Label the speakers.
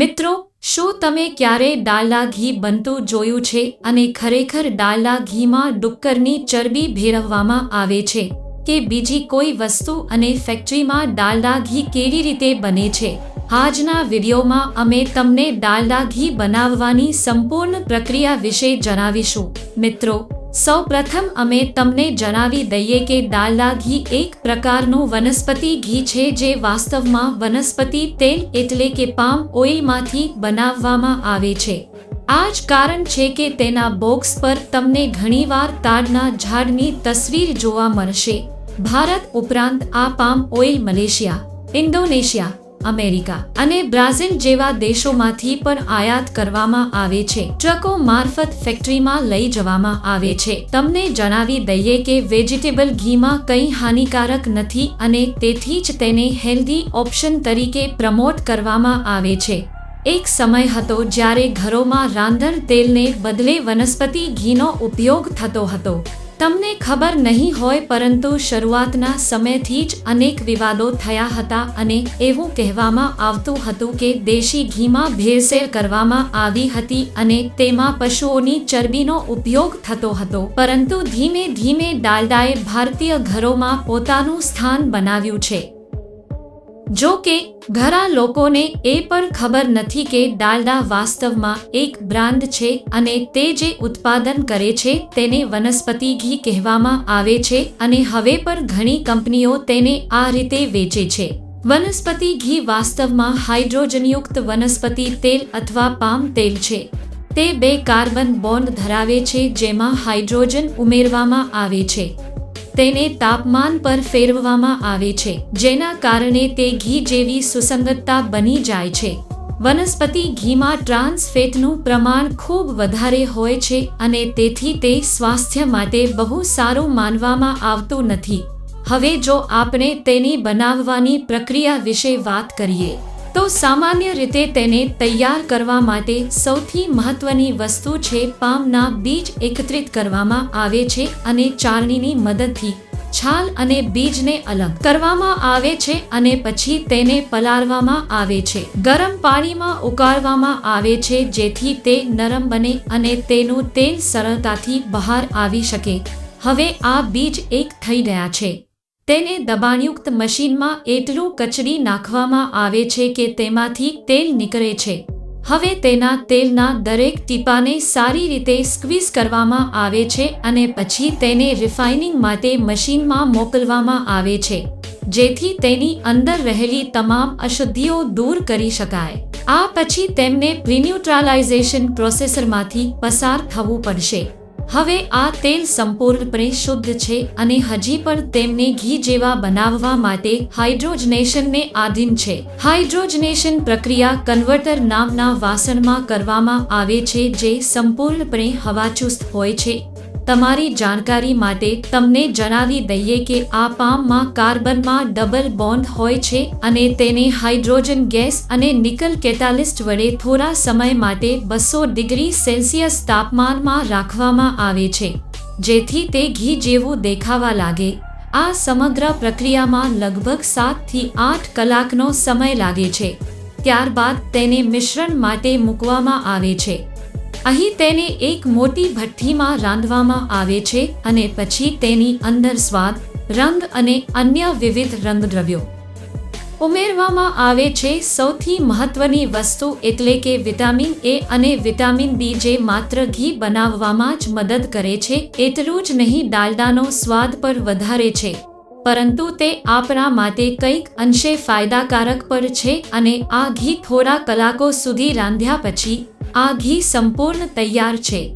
Speaker 1: મિત્રો, શું તમે ક્યારેય ડાલડા ઘી બનતું જોયું છે અને ખરેખર ડાલડા ઘીમાં ડુક્કરની ચરબી ભેરવવામાં આવે છે કે બીજી કોઈ વસ્તુ અને ફેક્ટરીમાં ડાલડા ઘી કેવી રીતે બને છે? આજના વિડીયોમાં અમે તમને ડાલડા ઘી બનાવવાની સંપૂર્ણ પ્રક્રિયા વિશે જણાવીશું. મિત્રો સૌપ્રથમ અમે તમને જણાવી દઈએ કે ડાલડા ઘી એક પ્રકારનું વનસ્પતિ ઘી છે જે વાસ્તવમાં વનસ્પતિ તેલ એટલે કે પામ ઓઇલમાંથી બનાવવામાં આવે છે. આ જ કારણ છે કે તેના બોક્સ પર તમને ઘણીવાર તાડના ઝાડની તસવીર જોવા મળશે. ભારત ઉપરાંત આ palm oil Malaysia, Indonesia America અને બ્રાઝિલ જેવા દેશોમાંથી પણ આયાત કરવામાં આવે છે. ટ્રકો મારફત ફેક્ટરીમાં લઈ જવામાં આવે છે. તમને જણાવી દઈએ કે વેજીટેબલ ઘીમાં કંઈ હાનિકારક નથી અને તેથી જ તેને હેલ્ધી ઓપ્શન તરીકે પ્રમોટ કરવામાં આવે છે. એક સમય હતો જ્યારે ઘરોમાં રાંધણ તેલને બદલે વનસ્પતિ ઘીનો ઉપયોગ થતો હતો. તમને ખબર નહીં હોય પરંતુ શરૂઆતના સમયથી જ અનેક વિવાદો થયા હતા અને એવું કહેવામાં આવતું હતું કે દેશી ઘીમાં ભેળસેળ કરવામાં આવી હતી અને તેમાં પશુઓની ચરબીનો ઉપયોગ થતો હતો. પરંતુ ધીમે ધીમે ડાલડાએ ભારતીય ઘરોમાં પોતાનું સ્થાન બનાવ્યું છે. જો કે, ઘણા લોકોને એ પણ ખબર નથી કે ડાલડા વાસ્તવમાં એક બ્રાન્ડ છે અને તે જે ઉત્પાદન કરે છે તેને વનસ્પતિ ઘી કહેવામાં આવે છે અને હવે પણ ઘણી કંપનીઓ તેને આ રીતે વેચે છે. વનસ્પતિ ઘી વાસ્તવમાં હાઇડ્રોજનયુક્ત વનસ્પતિ તેલ અથવા પામ તેલ છે. તે બે કાર્બન બોન્ડ ધરાવે છે જેમાં હાઇડ્રોજન ઉમેરવામાં આવે છે. તેને તાપમાન પર ફેરવવામાં આવે છે, જેના કારણે તે ઘી જેવી સુસંગતતા બની જાય છે. વનસ્પતિ ઘીમાં ટ્રાન્સ ફેટનું પ્રમાણ ખૂબ વધારે હોય છે અને તેથી તે સ્વાસ્થ્ય માટે બહુ સારું માનવામાં આવતું નથી. હવે જો આપણે તેની બનાવવાની પ્રક્રિયા વિશે વાત કરીએ. તો સામાન્ય રીતે તેને તૈયાર કરવા માટે સૌથી મહત્વની વસ્તુ છે પામના બીજ એકત્રિત કરવામાં આવે છે અને ચારણીની મદદથી છાલ અને બીજને અલગ કરવામાં આવે છે અને પછી તેને પલાળવામાં આવે છે. ગરમ પાણીમાં ઉકાળવામાં આવે છે જેથી તે નરમ બને અને તેનું તેલ સરળતાથી બહાર આવી શકે. હવે આ બીજ એક થઈ ગયા છે. તેને દબાણયુક્ત મશીનમાં એટલું કચડી નાખવામાં આવે છે કે તેમાંથી તેલ નીકળે છે. હવે તેના તેલના દરેક ટીપાને સારી રીતે સ્ક્વીઝ કરવામાં આવે છે અને પછી તેને રિફાઇનિંગ માટે મશીનમાં મોકલવામાં આવે છે, જેથી તેની અંદર રહેલી તમામ અશુદ્ધિઓ દૂર કરી શકાય. આ પછી તેમને પ્રિન્યુટ્રાલાઇઝેશન પ્રોસેસરમાંથી પસાર થવું પડશે. હવે આ તેલ સંપૂર્ણપણે શુદ્ધ છે અને હજી પણ તેમને ઘી જેવા બનાવવા માટે હાઇડ્રોજનેશનને આધીન છે. હાઇડ્રોજનેશન પ્રક્રિયા કન્વર્ટર નામના વાસણમાં કરવામાં આવે છે, જે સંપૂર્ણપણે હવાચુસ્ત હોય છે. તમારી જાણકારી માટે તમને જણાવી દઈએ કે આ પામમાં કાર્બનમાં ડબલ બોન્ડ હોય છે અને તેને હાઇડ્રોજન ગેસ અને નિકલ કેટાલિસ્ટ વડે થોડા સમય માટે બસો ડિગ્રી સેલ્સિયસ તાપમાનમાં રાખવામાં આવે છે, જેથી તે ઘી જેવું દેખાવા લાગે. આ સમગ્ર પ્રક્રિયામાં લગભગ સાતથી આઠ કલાકનો સમય લાગે છે, ત્યારબાદ તેને મિશ્રણ માટે મૂકવામાં આવે છે. અહીં તેને એક મોટી ભઠ્ઠીમાં રાંધવામાં આવે છે અને પછી તેની અંદર સ્વાદ, રંગ અને અન્ય વિવિધ રંગદ્રવ્યો. ઉમેરવામાં આવે છે સૌથી મહત્વની વસ્તુ એટલે કે વિટામિન એ અને વિટામિન બી જે માત્ર ઘી બનાવવામાં જ મદદ કરે છે, એટલું જ નહીં ડાલડાનો સ્વાદ પર વધારે છે. પરંતુ તે આપણા માટે કંઈક અંશે ફાયદાકારક પણ છે અને આ ઘી થોડા કલાકો સુધી રાંધ્યા પછી આ ઘી સંપૂર્ણ તૈયાર છે.